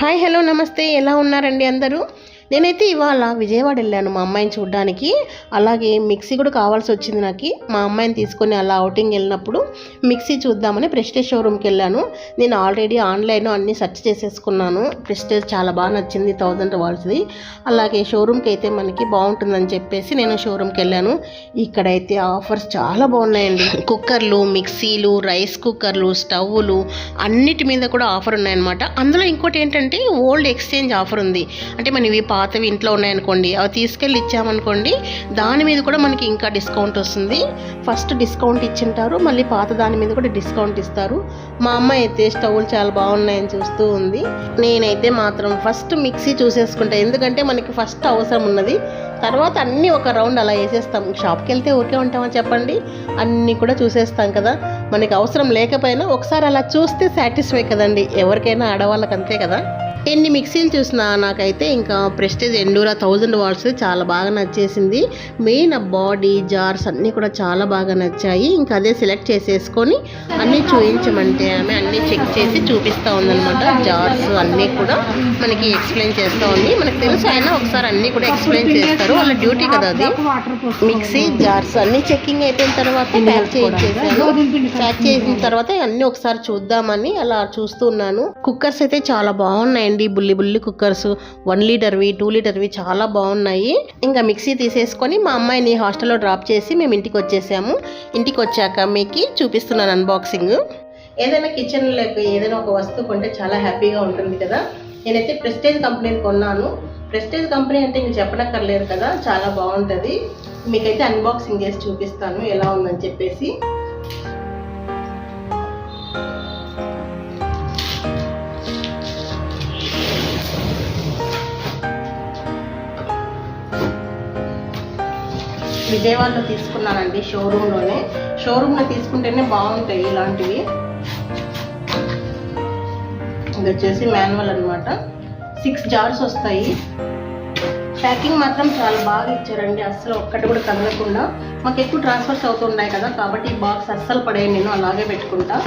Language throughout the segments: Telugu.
హాయ్ హలో నమస్తే. ఎలా ఉన్నారండి అందరూ? నేనైతే ఇవాళ విజయవాడ వెళ్ళాను మా అమ్మాయిని చూడడానికి. అలాగే మిక్సీ కూడా కావాల్సి వచ్చింది నాకు. మా అమ్మాయిని తీసుకొని అలా అవుటింగ్ వెళ్ళినప్పుడు మిక్సీ చూద్దామని ప్రెస్టేజ్ షోరూమ్కి వెళ్ళాను. నేను ఆల్రెడీ ఆన్లైన్ అన్నీ సెర్చ్ చేసేసుకున్నాను. ప్రెస్టేజ్ చాలా బాగా నచ్చింది థౌజండ్ వాల్స్ది అలాగే షోరూమ్కి అయితే మనకి బాగుంటుందని చెప్పేసి నేను షోరూమ్కి వెళ్ళాను. ఇక్కడైతే ఆఫర్స్ చాలా బాగున్నాయండి. కుక్కర్లు మిక్సీలు రైస్ కుక్కర్లు స్టవ్లు అన్నిటి మీద కూడా ఆఫర్ ఉన్నాయన్నమాట. అందులో ఇంకోటి ఏంటంటే ఓల్డ్ ఎక్స్చేంజ్ ఆఫర్ ఉంది. అంటే మనం ఇవి పాతవి ఇంట్లో ఉన్నాయనుకోండి అవి తీసుకెళ్ళి ఇచ్చామనుకోండి దాని మీద కూడా మనకి ఇంకా డిస్కౌంట్ వస్తుంది. ఫస్ట్ డిస్కౌంట్ ఇచ్చింటారు మళ్ళీ పాత దాని మీద కూడా డిస్కౌంట్ ఇస్తారు. మా అమ్మ అయితే స్టవ్లు చాలా బాగున్నాయని చూస్తూ ఉంది. నేనైతే మాత్రం ఫస్ట్ మిక్సీ చూసేసుకుంటా ఎందుకంటే మనకి ఫస్ట్ అవసరం ఉన్నది. తర్వాత అన్నీ ఒక రౌండ్ అలా వేసేస్తాం. షాప్కి వెళ్తే ఓకే ఉంటామని చెప్పండి అన్నీ కూడా చూసేస్తాం కదా. మనకి అవసరం లేకపోయినా ఒకసారి అలా చూస్తే సాటిస్ఫై కదండి. ఎవరికైనా ఆడవాళ్ళకి అంతే కదా. ఎన్ని మిక్సీలు చూసినా నాకైతే ఇంకా ప్రెస్టేజ్ ఎండూరా థౌజండ్ వాట్స్ చాలా బాగా నచ్చేసింది. మెయిన్ ఆ బాడీ జార్స్ అన్నీ కూడా చాలా బాగా నచ్చాయి. ఇంకా అదే సెలెక్ట్ చేసేసుకొని అన్నీ చూపించమంటే ఆమె అన్నీ చెక్ చేసి చూపిస్తూ ఉందన్నమాట. జార్స్ అన్నీ కూడా మనకి ఎక్స్ప్లెయిన్ చేస్తూ ఉంది. మనకు తెలుసు అయినా ఒకసారి అన్నీ కూడా ఎక్స్ప్లెయిన్ చేస్తారు. వాళ్ళ డ్యూటీ కదా అది. మిక్సీ జార్స్ అన్ని చెక్కింగ్ అయిపోయిన తర్వాత ప్యాక్ చేయించేసాను ప్యాక్ చేసిన తర్వాత అన్ని ఒకసారి చూద్దామని అలా చూస్తున్నాను కుక్కర్స్ అయితే చాలా బాగున్నాయండి బుల్లి బుల్లి కుక్కర్స్. వన్ లీటర్వి టూ లీటర్వి చాలా బాగున్నాయి. ఇంకా మిక్సీ తీసేసుకొని మా అమ్మాయిని హాస్టల్లో డ్రాప్ చేసి మేము ఇంటికి వచ్చేసాము. ఇంటికి వచ్చాక మీకు చూపిస్తున్నాను అన్బాక్సింగ్ ఏదైనా కిచెన్లోకి ఏదైనా ఒక వస్తువు కొంటే చాలా హ్యాపీగా ఉంటుంది కదా. నేనైతే ప్రెస్టేజ్ కంపెనీ కొన్నాను. ప్రెస్టేజ్ కంపెనీ అంటే ఇంక చెప్పనక్కర్లేదు కదా. చాలా బాగుంటుంది. మీకైతే అన్బాక్సింగ్ చేసి చూపిస్తాను ఎలా ఉందని చెప్పేసి. విజయవాడలో తీసుకున్నానండి షోరూంలోనే. షోరూంలో తీసుకుంటేనే బాగుంటాయి ఇలాంటివి. ఇది వచ్చేసి మాన్యువల్ అన్నమాట. సిక్స్ జార్స్ వస్తాయి. ప్యాకింగ్ మాత్రం చాలా బాగా ఇచ్చారండి. అస్సలు ఒక్కటి కూడా కదలకుండా. మాకు ఎక్కువ ట్రాన్స్ఫర్స్ అవుతున్నాయి కదా కాబట్టి ఈ బాక్స్ అస్సలు పడేయను నేను అలాగే పెట్టుకుంటా.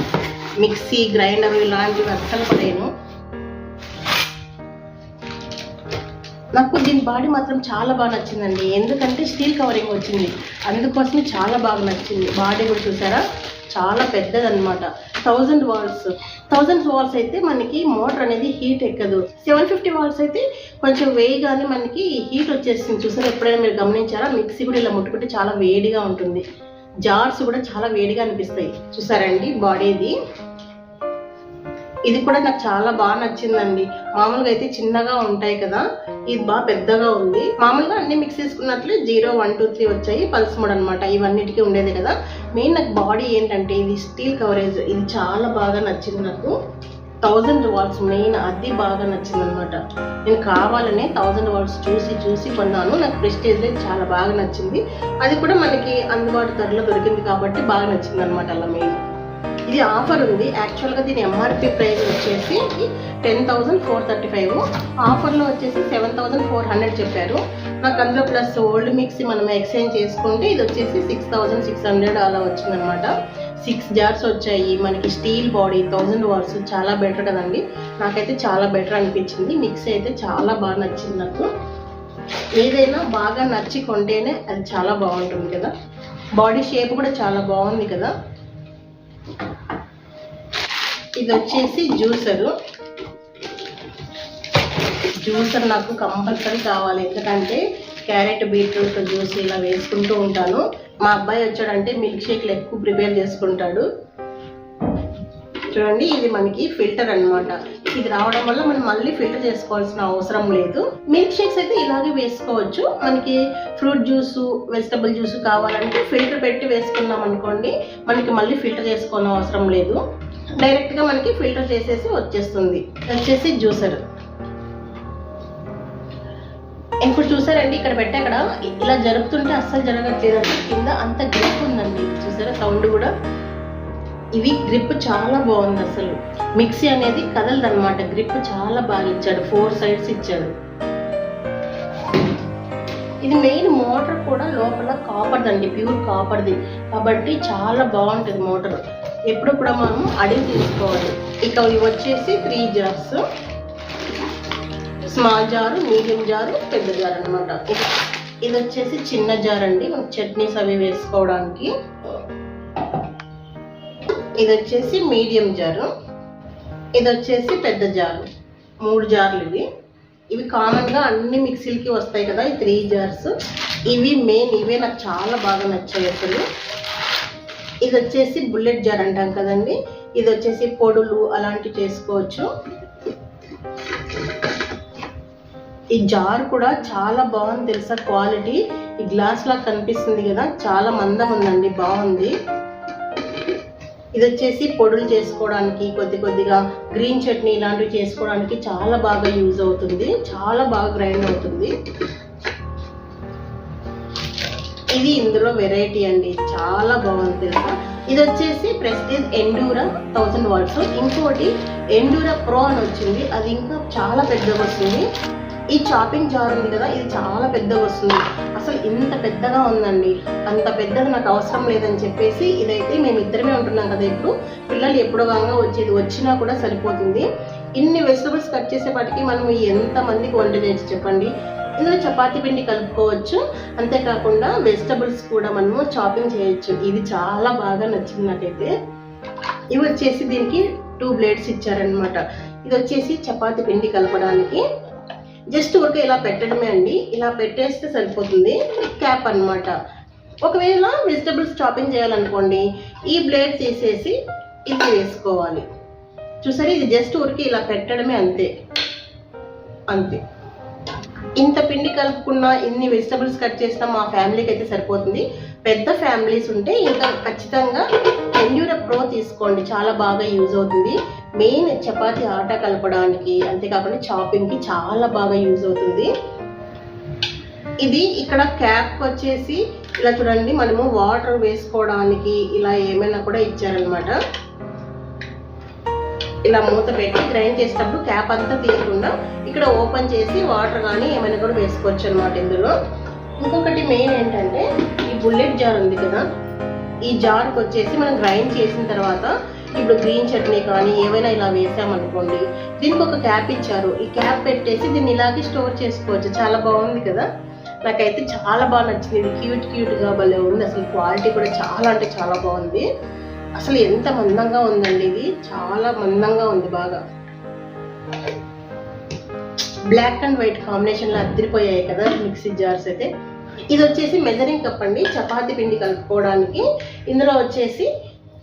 మిక్సీ గ్రైండర్ ఇలాంటివి అస్సలు పడేయను. నాకు దీని బాడీ మాత్రం చాలా బాగా నచ్చిందండి. ఎందుకంటే స్టీల్ కవరింగ్ వచ్చింది. అందుకోసమే చాలా బాగా నచ్చింది. బాడీ కూడా చూసారా? చాలా పెద్దదన్నమాట. Thousand watts. థౌజండ్ వాల్స్ అయితే మనకి మోటార్ అనేది హీట్ ఎక్కదు. సెవెన్ ఫిఫ్టీ వాల్స్ అయితే కొంచెం వేయగానే మనకి హీట్ వచ్చేస్తుంది. చూసారా? ఎప్పుడైనా మీరు గమనించారా? మిక్సీ కూడా ఇలా ముట్టుకుంటే చాలా వేడిగా ఉంటుంది. జార్స్ కూడా చాలా వేడిగా అనిపిస్తాయి. చూసారండి బాడీది? ఇది కూడా నాకు చాలా బాగా నచ్చిందండి. మామూలుగా అయితే చిన్నగా ఉంటాయి కదా ఇది బాగా పెద్దగా ఉంది. మామూలుగా అన్ని మిక్స్ చేసుకున్నట్లే జీరో వన్ టూ త్రీ వచ్చాయి పల్స్ మోడ్ అనమాట ఇవన్నిటికీ ఉండేది కదా. మెయిన్ నాకు బాడీ ఏంటంటే ఇది స్టీల్ కవరేజ్ ఇది చాలా బాగా నచ్చింది నాకు. థౌజండ్ వాల్స్ మెయిన్ అది బాగా నచ్చింది అనమాట నేను కావాలనే థౌజండ్ వాల్స్ చూసి చూసి కొన్నాను. నాకు ప్రెస్టేజ్ చాలా బాగా నచ్చింది. అది కూడా మనకి అందుబాటు ధరలో దొరికింది కాబట్టి బాగా నచ్చింది అనమాట అలా మెయిన్ ఇది ఆఫర్ ఉంది. యాక్చువల్గా దీని ఎంఆర్పి ప్రైస్ వచ్చేసి ten thousand four thirty five ఆఫర్లో వచ్చేసి సెవెన్ థౌజండ్ ఫోర్ హండ్రెడ్ చెప్పారు. నాకు అందులో ప్లస్ ఓల్డ్ మిక్సీ మనం ఎక్స్చేంజ్ చేసుకుంటే ఇది వచ్చేసి సిక్స్ థౌజండ్ సిక్స్ హండ్రెడ్ అలా వచ్చిందనమాట సిక్స్ జార్స్ వచ్చాయి. మనకి స్టీల్ బాడీ థౌజండ్ వాట్స్ చాలా బెటర్ కదండి. నాకైతే చాలా బెటర్ అనిపించింది. మిక్సీ అయితే చాలా బాగా నచ్చింది నాకు. ఏదైనా బాగా నచ్చి కొంటేనే అది చాలా బాగుంటుంది కదా. బాడీ షేప్ కూడా చాలా బాగుంది కదా. ఇది వచ్చేసి జ్యూసరు. జ్యూసర్ నాకు కంపల్సరీ కావాలి. ఎందుకంటే క్యారెట్ బీట్రూట్ జ్యూస్ ఇలా వేసుకుంటూ ఉంటాను. మా అబ్బాయి వచ్చాడంటే మిల్క్ షేక్లు ఎక్కువ ప్రిపేర్ చేసుకుంటాడు. చూడండి ఇది మనకి ఫిల్టర్ అన్నమాట. ఇది రావడం వల్ల మనం మళ్ళీ ఫిల్టర్ చేసుకోవాల్సిన అవసరం లేదు. మిల్క్ షేక్స్ అయితే ఇలాగే వేసుకోవచ్చు. మనకి ఫ్రూట్ జ్యూస్ వెజిటబుల్ జ్యూస్ కావాలంటే ఫిల్టర్ పెట్టి వేసుకున్నాం అనుకోండి మనకి మళ్ళీ ఫిల్టర్ చేసుకోవాల్సిన అవసరం లేదు. డైరెక్ట్గా మనకి ఫిల్టర్ చేసేసి వచ్చేస్తుంది. వచ్చేసి జ్యూసర్. ఇప్పుడు చూసారండి ఇక్కడ పెట్టే అక్కడ ఇలా జరుపుతుంటే అస్సలు జరగట్లేదండి కింద అంత గ్రిప్ ఉందండి. చూసారా? సౌండ్ కూడా. ఇవి గ్రిప్ చాలా బాగుంది అసలు. మిక్సీ అనేది కదలదు అనమాట గ్రిప్ చాలా బాగా ఇచ్చాడు. ఫోర్ సైడ్స్ ఇచ్చాడు. ఇది మెయిన్ మోటార్ కూడా లోపల కాపర్దండి ప్యూర్ కాపర్ది కాబట్టి చాలా బాగుంటుంది మోటార్ ఎప్పుడు కూడా మనం అడిగి తీసుకోవాలి. ఇక ఇవి వచ్చేసి three jars small jar medium jar పెద్ద జార్ అనమాట ఇది వచ్చేసి చిన్న జార్ అండి. మనం చట్నీస్ అవి వేసుకోవడానికి. ఇది వచ్చేసి మీడియం జారు. ఇది వచ్చేసి పెద్ద జారు. మూడు జార్లు ఇవి. ఇవి కామన్గా అన్ని మిక్సీలకి వస్తాయి కదా ఈ త్రీ జార్స్. ఇవి మెయిన్ ఇవే నాకు చాలా బాగా నచ్చాయి అసలు. ఇది వచ్చేసి బుల్లెట్ జార్ అంటాం కదండి. ఇది వచ్చేసి పొడులు అలాంటివి చేసుకోవచ్చు. ఈ జార్ కూడా చాలా బాగుంది తెలుసా క్వాలిటీ. ఈ గ్లాస్ లా కనిపిస్తుంది కదా చాలా మందం ఉందండి బాగుంది. ఇది వచ్చేసి పొడులు చేసుకోవడానికి కొద్ది కొద్దిగా గ్రీన్ చట్నీ ఇలాంటివి చేసుకోవడానికి చాలా బాగా యూజ్ అవుతుంది. చాలా బాగా గ్రైండ్ అవుతుంది. ఇది ఇందులో వెరైటీ అండి. చాలా బాగుంది తెలుసా? ఇది వచ్చేసి ప్రెస్టీజ్ ఎండూరా థౌసండ్ వాట్స్. ఇంకోటి ఎండూరా ప్రో అని వచ్చింది. అది ఇంకా చాలా పెద్దగా వస్తుంది. ఈ చాపింగ్ జార్ ఉంది కదా ఇది చాలా పెద్దగా వస్తుంది. అసలు ఇంత పెద్దగా ఉందండి. అంత పెద్దది నాకు అవసరం లేదని చెప్పేసి ఇదైతే మేము ఇద్దరమే ఉంటున్నాం కదా ఇప్పుడు. పిల్లలు ఎప్పుడో కాగా వచ్చేది వచ్చినా కూడా సరిపోతుంది. ఇన్ని వెజిటబుల్స్ కట్ చేసేపాటికి మనం ఎంతమందికి వంట చేసి చెప్పండి? ఇందులో చపాతీ పిండి కలుపుకోవచ్చు. అంతేకాకుండా వెజిటబుల్స్ కూడా మనము చాపింగ్ చేయొచ్చు. ఇది చాలా బాగా నచ్చింది నాకైతే. ఇవి వచ్చేసి దీనికి టూ బ్లేడ్స్ ఇచ్చారనమాట ఇది వచ్చేసి చపాతీ పిండి కలపడానికి. జస్ట్ ఊరికే ఇలా పెట్టడమే అండి. ఇలా పెట్టేస్తే సరిపోతుంది. క్యాప్ అన్నమాట. ఒకవేళ వెజిటబుల్స్ చాపింగ్ చేయాలనుకోండి ఈ బ్లేడ్ తీసేసి ఇది వేసుకోవాలి. చూసారు? ఇది జస్ట్ ఊరికి ఇలా పెట్టడమే అంతే. అంతే. ఇంత పిండి కలుపుకున్న ఇన్ని వెజిటబుల్స్ కట్ చేసినా మా ఫ్యామిలీకి అయితే సరిపోతుంది. పెద్ద ఫ్యామిలీస్ ఉంటే ఇంకా ఖచ్చితంగా ఎండ్యూర ప్రో తీసుకోండి. చాలా బాగా యూజ్ అవుతుంది. మెయిన్ చపాతి ఆట కలపడానికి అంతేకాకుండా చాపింగ్కి చాలా బాగా యూజ్ అవుతుంది. ఇది ఇక్కడ క్యాప్ వచ్చేసి ఇలా చూడండి మనము వాటర్ వేసుకోవడానికి ఇలా ఏమైనా కూడా ఇచ్చారనమాట ఇలా మూత పెట్టి గ్రైండ్ చేసేటప్పుడు క్యాప్ అంతా తీయకుండా ఇక్కడ ఓపెన్ చేసి వాటర్ కానీ ఏమైనా కూడా వేసుకోవచ్చు అనమాట ఇందులో. ఇంకొకటి మెయిన్ ఏంటంటే ఈ బుల్లెట్ జార్ ఉంది కదా ఈ జార్కి వచ్చేసి మనం గ్రైండ్ చేసిన తర్వాత ఇప్పుడు గ్రీన్ చట్నీ కానీ ఏమైనా ఇలా వేసామనుకోండి దీనికి ఒక క్యాప్ ఇచ్చారు. ఈ క్యాప్ పెట్టేసి దీన్ని ఇలాగే స్టోర్ చేసుకోవచ్చు. చాలా బాగుంది కదా? నాకైతే చాలా బాగా నచ్చింది. ఇది క్యూట్ క్యూట్గా భలే ఉంది. అసలు క్వాలిటీ కూడా చాలా అంటే చాలా బాగుంది. అసలు ఎంత మందంగా ఉందండి ఇది. చాలా మందంగా ఉంది బాగా. బ్లాక్ అండ్ వైట్ కాంబినేషన్లో అద్దరిపోయాయి కదా మిక్సీ జార్స్ అయితే. ఇది వచ్చేసి మెజరింగ్ కప్ అండి. చపాతి పిండి కలుపుకోవడానికి. ఇందులో వచ్చేసి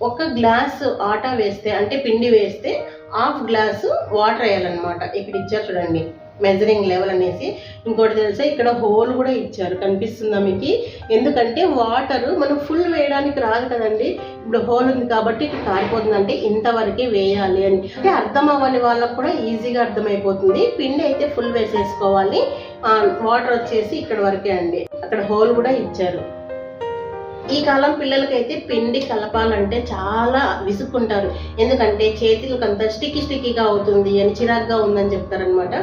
ఒక గ్లాస్ ఆటా వేస్తే అంటే పిండి వేస్తే హాఫ్ గ్లాసు వాటర్ వేయాలన్నమాట. ఇక్కడ ఇచ్చారు చూడండి మెజరింగ్ లెవెల్ అనేసి. ఇంకోటి తెలుసా ఇక్కడ హోల్ కూడా ఇచ్చారు. కనిపిస్తుందా మీకు? ఎందుకంటే వాటర్ మనం ఫుల్ వేయడానికి రాదు కదండి. ఇప్పుడు హోల్ ఉంది కాబట్టి ఇక్కడ కారిపోతుంది అంటే ఇంతవరకే వేయాలి అని. అంటే అర్థం అవ్వని వాళ్ళకు కూడా ఈజీగా అర్థమైపోతుంది. పిండి అయితే ఫుల్ వేసేసుకోవాలి. వాటర్ వచ్చేసి ఇక్కడ వరకే అండి. అక్కడ హోల్ కూడా ఇచ్చారు. ఈ కాలం పిల్లలకైతే పిండి కలపాలంటే చాలా విసుక్కుంటారు. ఎందుకంటే చేతులకు అంతా స్టిcky స్టిక్కీగా అవుతుంది అని చిరాగ్గా ఉందని చెప్తారనమాట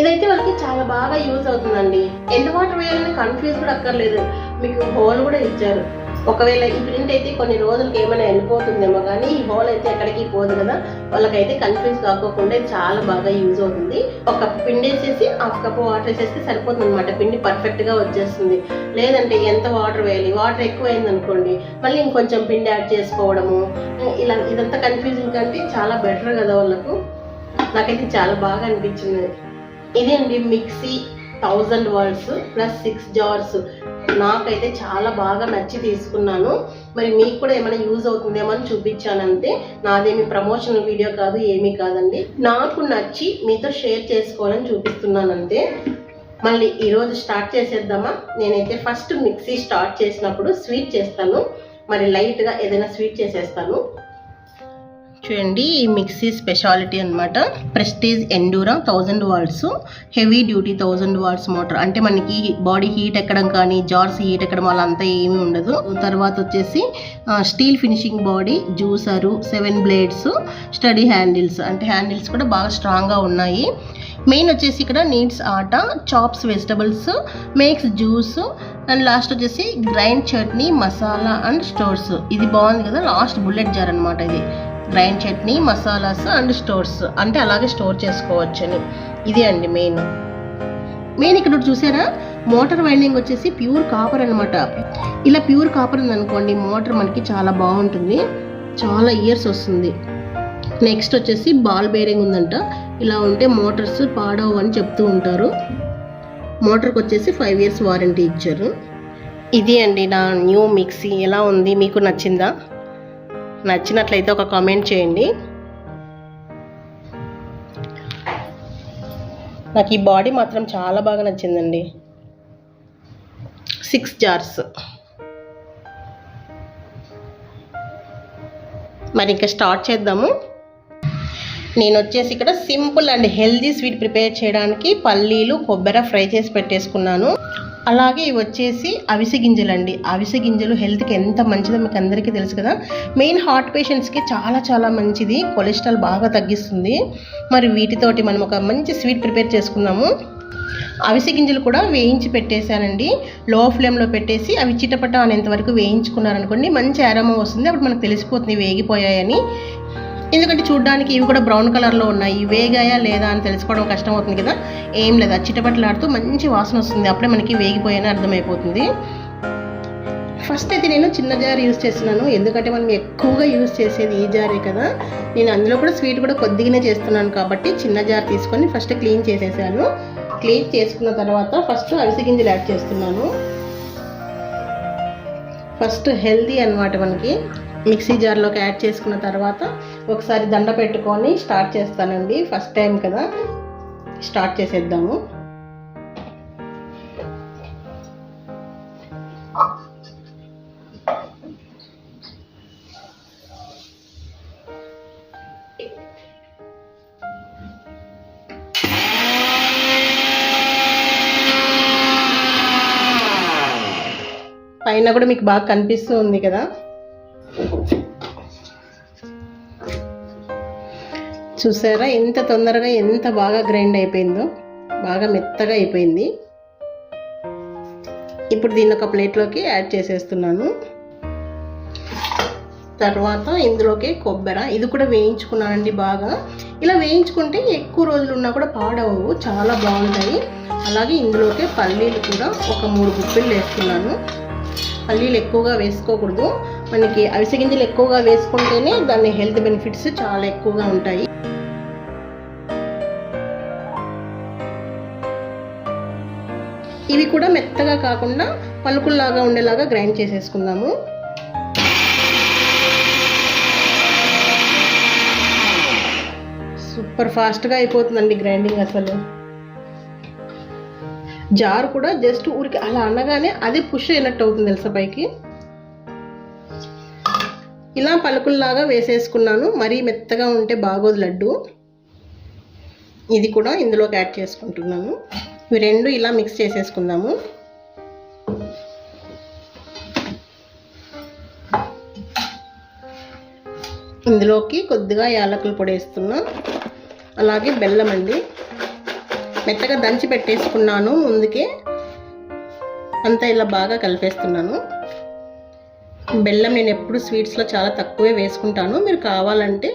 ఇదైతే వాళ్ళకి చాలా బాగా యూజ్ అవుతుందండి. ఎంత వాటర్ వేయాలని కన్ఫ్యూజ్ కూడా అక్కర్లేదు. మీకు హోల్ కూడా ఇచ్చారు. ఒకవేళ ఈ ప్రింట్ అయితే కొన్ని రోజులకి ఏమైనా వెళ్ళిపోతుందేమో కానీ ఈ హోల్ అయితే ఎక్కడికి పోదు కదా. వాళ్ళకైతే కన్ఫ్యూజ్ కాకోకుండా చాలా బాగా యూజ్ అవుతుంది. ఒక కప్పు పిండి వేసేసి హాఫ్ కప్పు వాటర్ వేసేస్తే సరిపోతుంది అనమాట పిండి పర్ఫెక్ట్గా వచ్చేస్తుంది. లేదంటే ఎంత వాటర్ వేయాలి? వాటర్ ఎక్కువైంది అనుకోండి మళ్ళీ ఇంకొంచెం పిండి యాడ్ చేసుకోవడము ఇలా ఇదంతా కన్ఫ్యూజింగ్ కంటే చాలా బెటర్ కదా వాళ్ళకు. నాకైతే చాలా బాగా అనిపించింది. ఇదే అండి mixie thousand watts plus six jars నాకైతే చాలా బాగా నచ్చి తీసుకున్నాను. మరి మీకు కూడా ఏమైనా యూజ్ అవుతుందేమో అని చూపించాను అంతే నాదేమి ప్రమోషనల్ వీడియో కాదు ఏమీ కాదండి. నాకు నచ్చి మీతో షేర్ చేసుకోవాలని చూపిస్తున్నాను అంతే మళ్ళీ ఈరోజు స్టార్ట్ చేసేద్దామా? నేనైతే ఫస్ట్ మిక్సీ స్టార్ట్ చేసినప్పుడు స్వీట్ చేస్తాను. మరి లైట్గా ఏదైనా స్వీట్ చేసేస్తాను. చూడండి ఈ మిక్సీ స్పెషాలిటీ అనమాట Prestige Endura thousand watts heavy duty thousand watts motor. అంటే మనకి బాడీ హీట్ ఎక్కడం కానీ జార్స్ హీట్ ఎక్కడం అలా అంతా ఏమీ ఉండదు. తర్వాత వచ్చేసి steel finishing body juicer seven blades sturdy handles. అంటే హ్యాండిల్స్ కూడా బాగా స్ట్రాంగ్గా ఉన్నాయి. మెయిన్ వచ్చేసి ఇక్కడ kneads atta chops vegetables makes juice and last వచ్చేసి grind chutney masala and stores. ఇది బాగుంది కదా లాస్ట్ బుల్లెట్ జార్ అనమాట ఇది. Grind chutney masalas and stores. అంటే అలాగే స్టోర్ చేసుకోవచ్చని. ఇది అండి మెయిన్ మెయిన్ ఇక్కడ చూసారా? మోటార్ వైండింగ్ వచ్చేసి ప్యూర్ కాపర్ అనమాట ఇలా ప్యూర్ కాపర్ ఉందనుకోండి మోటార్ మనకి చాలా బాగుంటుంది. చాలా ఇయర్స్ వస్తుంది. నెక్స్ట్ వచ్చేసి బాల్ బేరింగ్ ఉందంట. ఇలా ఉంటే మోటార్స్ పాడవు అని చెప్తూ ఉంటారు. మోటార్కి వచ్చేసి ఫైవ్ ఇయర్స్ వారంటీ ఇచ్చారు. ఇది అండి నా న్యూ మిక్సీ. ఎలా ఉంది? మీకు నచ్చిందా? నచ్చినట్లయితే ఒక కామెంట్ చేయండి. నాకు ఈ బాడీ మాత్రం చాలా బాగా నచ్చిందండి. సిక్స్ జార్స్ మరి ఇంకా స్టార్ట్ చేద్దాము. నేను వచ్చేసి ఇక్కడ simple and healthy sweet prepare చేయడానికి పల్లీలు కొబ్బరి ఫ్రై చేసి పెట్టేసుకున్నాను. అలాగే వచ్చేసి అవిసె గింజలు అండి అవిసె గింజలు హెల్త్కి ఎంత మంచిదో మీకు అందరికీ తెలుసు కదా. మెయిన్ హార్ట్ పేషెంట్స్కి చాలా చాలా మంచిది. కొలెస్ట్రాల్ బాగా తగ్గిస్తుంది. మరి వీటితోటి మనం ఒక మంచి స్వీట్ ప్రిపేర్ చేసుకుందాము అవిసె గింజలు కూడా వేయించి పెట్టేశానండి. లో ఫ్లేమ్లో పెట్టేసి అవి చిటపట అనేంత వరకు వేయించుకున్నారనుకోండి మంచి అరమ వస్తుంది. అప్పుడు మనకు తెలిసిపోతుంది వేగిపోయాయని. ఎందుకంటే చూడడానికి ఇవి కూడా బ్రౌన్ కలర్లో ఉన్నాయి. వేగాయా లేదా అని తెలుసుకోవడం కష్టం అవుతుంది కదా. ఏం లేదు. అది చిటపట్లాడుతూ మంచి వాసన వస్తుంది. అప్పుడే మనకి వేగిపోయాయని అర్థమైపోతుంది. ఫస్ట్ అయితే నేను చిన్న జార్ యూస్ చేస్తున్నాను. ఎందుకంటే మనం ఎక్కువగా యూస్ చేసేది ఈ జారే కదా. నేను అందులో కూడా స్వీట్ కూడా కొద్దిగానే చేస్తున్నాను కాబట్టి చిన్న జార్ తీసుకొని ఫస్ట్ క్లీన్ చేసేసాను. క్లీన్ చేసుకున్న తర్వాత ఫస్ట్ అవిసె గింజలు యాడ్ చేస్తున్నాను. ఫస్ట్ హెల్దీ అన్నమాట మనకి. మిక్సీ జార్లోకి యాడ్ చేసుకున్న తర్వాత ఒకసారి దండ పెట్టుకొని స్టార్ట్ చేస్తానండి. ఫస్ట్ టైం కదా. స్టార్ట్ చేసేద్దాము. పైన కూడా మీకు బాగా కనిపిస్తూ ఉంది కదా. చూసారా? ఎంత తొందరగా ఎంత బాగా గ్రైండ్ అయిపోయిందో బాగా మెత్తగా అయిపోయింది. ఇప్పుడు దీన్ని ఒక ప్లేట్లోకి యాడ్ చేసేస్తున్నాను. తర్వాత ఇందులోకి కొబ్బరి ఇది కూడా వేయించుకున్నానండి బాగా. ఇలా వేయించుకుంటే ఎక్కువ రోజులు ఉన్నా కూడా పాడవవు చాలా బాగుంటాయి. అలాగే ఇందులోకి పల్లీలు కూడా ఒక మూడు గుప్పిళ్ళు వేస్తున్నాను. పల్లీలు ఎక్కువగా వేసుకోకూడదు. మనకి అవిసె గింజలు ఎక్కువగా వేసుకుంటేనే దాని హెల్త్ బెనిఫిట్స్ చాలా ఎక్కువగా ఉంటాయి. కూడా మెత్తగా కాకుండా పలుకుల్లాగా ఉండేలాగా గ్రైండ్ చేసేసుకుందాము. సూపర్ ఫాస్ట్గా అయిపోతుందండి గ్రైండింగ్ అసలు. జార్ కూడా జస్ట్ ఊరికి అలా అనగానే అది పుష్ అయినట్టు అవుతుంది తెలుసా పైకి. ఇలా పలుకుల్లాగా వేసేసుకున్నాను. మరీ మెత్తగా ఉంటే బాగోదు లడ్డు. ఇది కూడా ఇందులోకి యాడ్ చేసుకుంటున్నాను. ఇవి రెండు ఇలా మిక్స్ చేసేసుకుందాము. ఇందులోకి కొద్దిగా యాలకులు పొడి వేస్తున్నా. అలాగే బెల్లం అండి. మెత్తగా దంచి పెట్టేసుకున్నాను ముందుకే అంతా ఇలా బాగా కలిపేస్తున్నాను. బెల్లం నేను ఎప్పుడు స్వీట్స్లో చాలా తక్కువే వేసుకుంటాను. మీరు కావాలంటే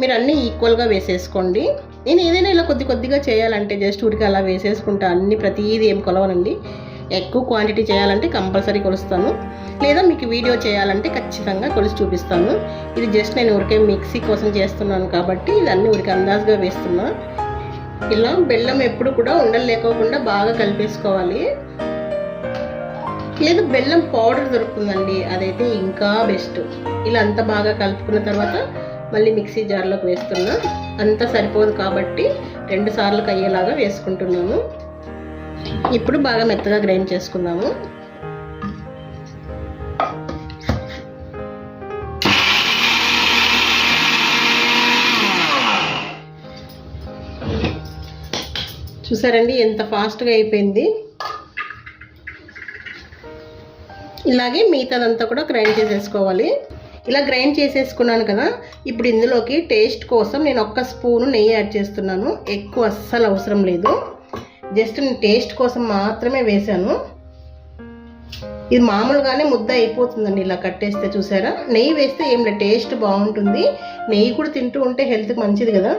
మీరు అన్నీ ఈక్వల్గా వేసేసుకోండి. నేను ఏదైనా ఇలా కొద్ది కొద్దిగా చేయాలంటే జస్ట్ ఉడికి అలా వేసేసుకుంటా అన్ని ప్రతిదీ ఏం కొలవనండి. ఎక్కువ క్వాంటిటీ చేయాలంటే కంపల్సరీ కొలుస్తాను. లేదా మీకు వీడియో చేయాలంటే ఖచ్చితంగా కొలిసి చూపిస్తాను. ఇది జస్ట్ నేను ఉరికే మిక్సీ కోసం చేస్తున్నాను కాబట్టి ఇది అన్ని ఉరికి అందాజుగా వేస్తున్నా. ఇలా బెల్లం ఎప్పుడు కూడా ఉండలు లేకోకుండా బాగా కలిపేసుకోవాలి. లేదా బెల్లం పౌడర్ దొరుకుతుందండి. అదైతే ఇంకా బెస్ట్. ఇలా అంతా బాగా కలుపుకున్న తర్వాత మళ్ళీ మిక్సీ జార్లోకి వేస్తున్నా. అంతా సరిపోదు కాబట్టి రెండు సార్లు అయ్యేలాగా వేసుకుంటున్నాము. ఇప్పుడు బాగా మెత్తగా గ్రైండ్ చేసుకుందాము. చూసారండి ఎంత ఫాస్ట్గా అయిపోయింది. ఇలాగే మిగతాదంతా కూడా గ్రైండ్ చేసేసుకోవాలి. ఇలా గ్రైండ్ చేసేసుకున్నాను కదా ఇప్పుడు ఇందులోకి టేస్ట్ కోసం నేను ఒక్క స్పూను నెయ్యి యాడ్ చేస్తున్నాను. ఎక్కువ అస్సలు అవసరం లేదు. జస్ట్ నేను టేస్ట్ కోసం మాత్రమే వేశాను. ఇది మామూలుగానే ముద్ద అయిపోతుందండి ఇలా కట్టేస్తే చూసారా? నెయ్యి వేస్తే ఏం లేదు టేస్ట్ బాగుంటుంది. నెయ్యి కూడా తింటూ ఉంటే హెల్త్కి మంచిది కదా.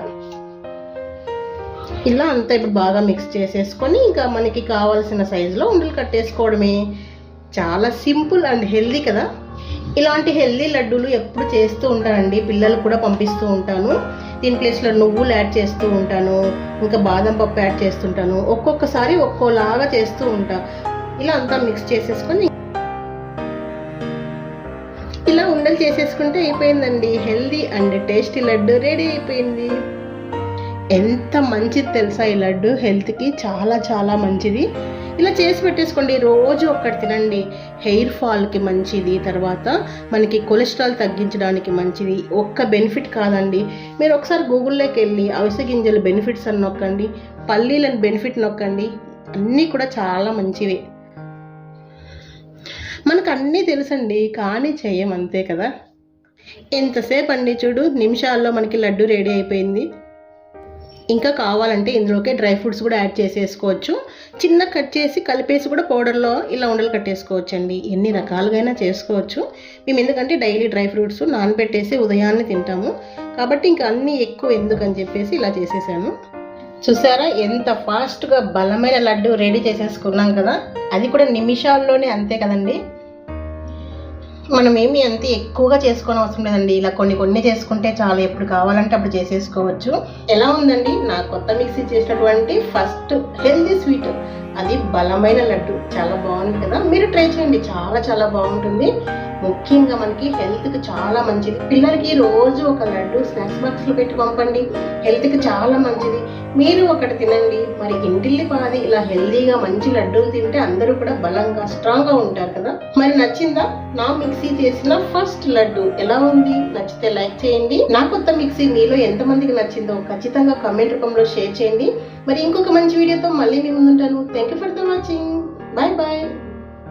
ఇలా అంతా ఇప్పుడు బాగా మిక్స్ చేసేసుకొని ఇంకా మనకి కావాల్సిన సైజులో ఉండలు కట్టేసుకోవడమే. చాలా సింపుల్ అండ్ హెల్దీ కదా. ఇలాంటి హెల్దీ లడ్డూలు ఎప్పుడు చేస్తూ ఉంటానండి. పిల్లలు కూడా పంపిస్తూ ఉంటాను. దీని ప్లేస్లో నువ్వులు యాడ్ చేస్తూ ఉంటాను. ఇంకా బాదం పప్పు యాడ్ చేస్తుంటాను ఒక్కొక్కసారి ఒక్కోలాగా చేస్తూ ఉంటా. ఇలా అంతా మిక్స్ చేసేసుకొని ఇలా ఉండలు చేసేసుకుంటే అయిపోయిందండి. Healthy and tasty laddu ready అయిపోయింది. ఎంత మంచిది తెలుసా ఈ లడ్డు? హెల్త్కి చాలా చాలా మంచిది. ఇలా చేసి పెట్టేసుకోండి. రోజు ఒక్కటి తినండి. హెయిర్ ఫాల్కి మంచిది. తర్వాత మనకి కొలెస్ట్రాల్ తగ్గించడానికి మంచిది. ఒక్క బెనిఫిట్ కాదండి. మీరు ఒకసారి గూగుల్లోకి వెళ్ళి అవిసె గింజల బెనిఫిట్స్ అని నొక్కండి. పల్లీలని బెనిఫిట్ నొక్కండి. అన్నీ కూడా చాలా మంచివి. మనకు అన్నీ తెలుసండి. కానీ చేయం అంతే కదా. ఎంతసేపు అండి చూడు. నిమిషాల్లో మనకి లడ్డు రెడీ అయిపోయింది. ఇంకా కావాలంటే ఇందులోకి డ్రై ఫ్రూట్స్ కూడా యాడ్ చేసేసుకోవచ్చు. చిన్న కట్ చేసి కలిపేసి కూడా పౌడర్లో ఇలా ఉండలు కట్టేసుకోవచ్చు అండి ఎన్ని రకాలుగైనా చేసుకోవచ్చు. మేము ఎందుకంటే డైలీ డ్రై ఫ్రూట్స్ నానబెట్టేసి ఉదయాన్నే తింటాము. కాబట్టి ఇంకా అన్నీ ఎక్కువ ఎందుకని చెప్పేసి ఇలా చేసేసాను. చూసారా ఎంత ఫాస్ట్గా బలమైన లడ్డు రెడీ చేసేసుకున్నాం కదా. అది కూడా నిమిషాల్లోనే అంతే కదండి. మనం ఏమి అంత ఎక్కువగా చేసుకోని అవసరం లేదండి. ఇలా కొన్ని కొన్ని చేసుకుంటే చాలా ఎప్పుడు కావాలంటే అప్పుడు చేసేసుకోవచ్చు. ఎలా ఉందండి? నా కొత్త మిక్సీ చేసినటువంటి ఫస్ట్ హెల్దీ స్వీట్ అది బలమైన లడ్డు. చాలా బాగుంది కదా? మీరు ట్రై చేయండి. చాలా చాలా బాగుంటుంది. ముఖ్యంగా మనకి హెల్త్కి చాలా మంచిది. పిల్లలకి రోజు ఒక లడ్డు స్నాక్స్ బాక్స్లో పెట్టి పంపండి. హెల్త్కి చాలా మంచిది. మీరు ఒకటి తినండి. మరి ఇంటిల్లి పాది ఇలా హెల్దీగా మంచి లడ్డూలు తింటే అందరూ కూడా బలంగా స్ట్రాంగ్గా ఉంటారు కదా? మరి నచ్చిందా? నా మిక్సీ చేసిన ఫస్ట్ లడ్డు ఎలా ఉంది? నచ్చితే లైక్ చేయండి. నా కొత్త మిక్సీ మీలో ఎంతమందికి నచ్చిందో ఖచ్చితంగా కమెంట్ రూపంలో షేర్ చేయండి. మరి ఇంకొక మంచి వీడియోతో మళ్ళీ మీ ముందుంటాను. Thank you for the watching. Bye bye.